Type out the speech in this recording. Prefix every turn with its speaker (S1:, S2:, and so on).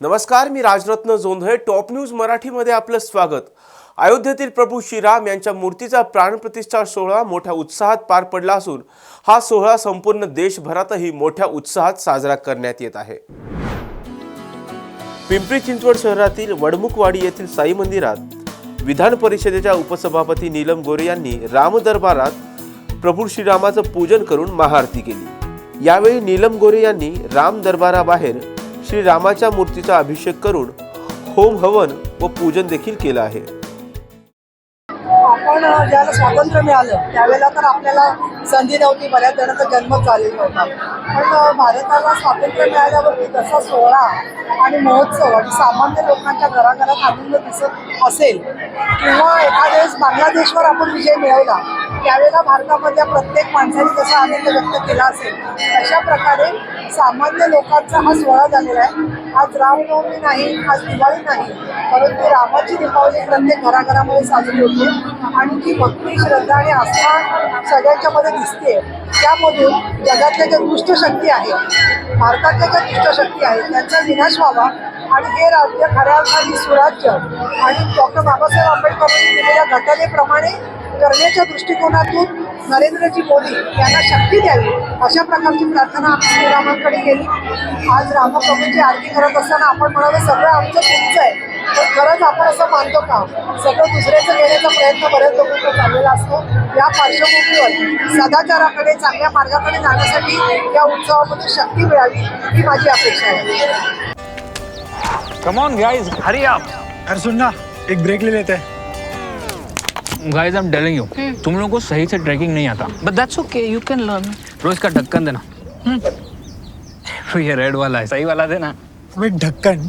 S1: नमस्कार मी Rajratna Jondhale top news मराठीमध्ये आपलं स्वागत. अयोध्येतील प्रभू श्रीराम यांच्या मूर्तीचा प्राणप्रतिष्ठा सोहळा मोठ्या उत्साहात पार पडला असून हा सोहळा संपूर्ण देशभरातही मोठ्या उत्साहात साजरा करण्यात येत आहे. पिंपरी चिंचवड शहरातील वडमुखवाडी येथील साई मंदिरात विधान परिषदेच्या उपसभापती नीलम गोरे यांनी राम दरबारात प्रभू श्रीरामाचं पूजन करून महाआरती केली. यावेळी नीलम गोरे यांनी राम दरबाराबाहेर श्रीरामाच्या मूर्तीचा अभिषेक करून होम हवन व पूजन देखील केलं आहे.
S2: आपण ज्याला स्वातंत्र्य मिळालं त्यावेळेला तर आपल्याला संधी नव्हती. बऱ्याच जणांचा जन्मच झालेला होता. पण भारताला स्वातंत्र्य मिळाल्यावरती तसा सोहळा आणि महोत्सव आणि सामान्य लोकांच्या घराघरात आनंद दिसत असेल किंवा एखाद्या वेळेस बांगलादेशवर आपण विजय मिळवला त्यावेळेला भारतामधल्या प्रत्येक माणसाने जसा आनंद व्यक्त केला असेल अशा प्रकारे सामान्य लोकांचा हा सोहळा झालेला आहे. आज रामनवमी नाही आज दिवाळी नाही परंतु रामाची दीपावली प्रत्येक घराघरामध्ये साजरी होते. आणि जी भक्ती श्रद्धा आणि आस्था सगळ्यांच्या मध्ये दिसते. त्यामधून जगातल्या ज्या दुष्ट शक्ती आहेत भारतातल्या ज्या दुष्ट शक्ती आहेत त्यांचा विनाश व्हावा. आणि हे राज्य खऱ्या अर्थाने सुराज्य. आणि डॉक्टर बाबासाहेब आंबेडकरांनी दिलेल्या घटनेप्रमाणे करण्याच्या दृष्टिकोनातून नरेंद्रजी मोदी यांना शक्ती द्यावी अशा प्रकारची प्रार्थना आम्ही श्रीरामांकडे केली. आज रामप्रभूंची आरती करत असताना आपण म्हणालो सगळं आमचं तुमचं आहे. पण खरंच आपण असं मानतो का? सगळं दुसऱ्याचं घेण्याचा प्रयत्न बऱ्याच लोकांचा चाललेला असतो. या पार्श्वभूमीवर सदाचाराकडे चांगल्या मार्गाकडे जाण्यासाठी या उत्सवामध्ये शक्ती मिळावी ही माझी अपेक्षा आहे.
S3: Come on guys hurry up
S4: अरे सुन ना एक ब्रेक ले लेते. हैं
S3: guys I am telling you तुम लोगों को सही से ट्रैकिंग नहीं आता.
S5: But that's okay, you can learn.
S3: तो इसका ढक्कन देना. ये रेड वाला है सही वाला देना.
S4: ढक्कन